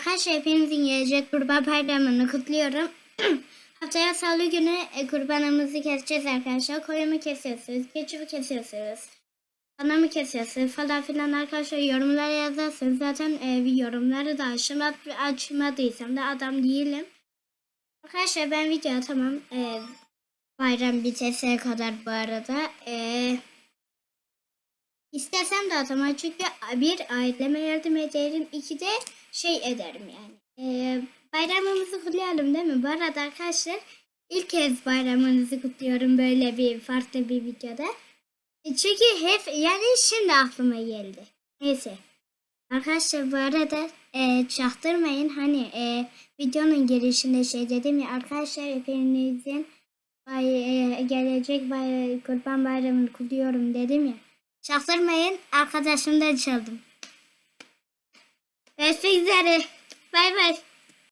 Arkadaşlar hepinizin gelecek kurban bayramını kutluyorum. Haftaya salı günü e, kurbanımızı keseceğiz arkadaşlar. Koyumu kesiyorsunuz, keçimi kesiyorsunuz. Anamı kesiyorsunuz falan filan arkadaşlar yorumlara yazarsınız. Zaten e, yorumları da açma, açmadıysam da adam değilim. Arkadaşlar ben video atamam. E, bayram biteseye kadar bu arada. E, İstesem de atamam çünkü bir aileme yardım ederim. iki de şey ederim yani. Ee, bayramımızı kutlayalım değil mi? Bu arada arkadaşlar ilk kez bayramınızı kutluyorum böyle bir farklı bir videoda. E, Çünkü hep yani şimdi aklıma geldi. Neyse. Arkadaşlar bu arada e, çaktırmayın hani e, videonun girişinde şey dedim ya arkadaşlar hepinizin bay, e, gelecek bay, kurban bayramını kutluyorum dedim ya. Çaktırmayın arkadaşımdan çaldım. Görüşmek üzere. Bay bay.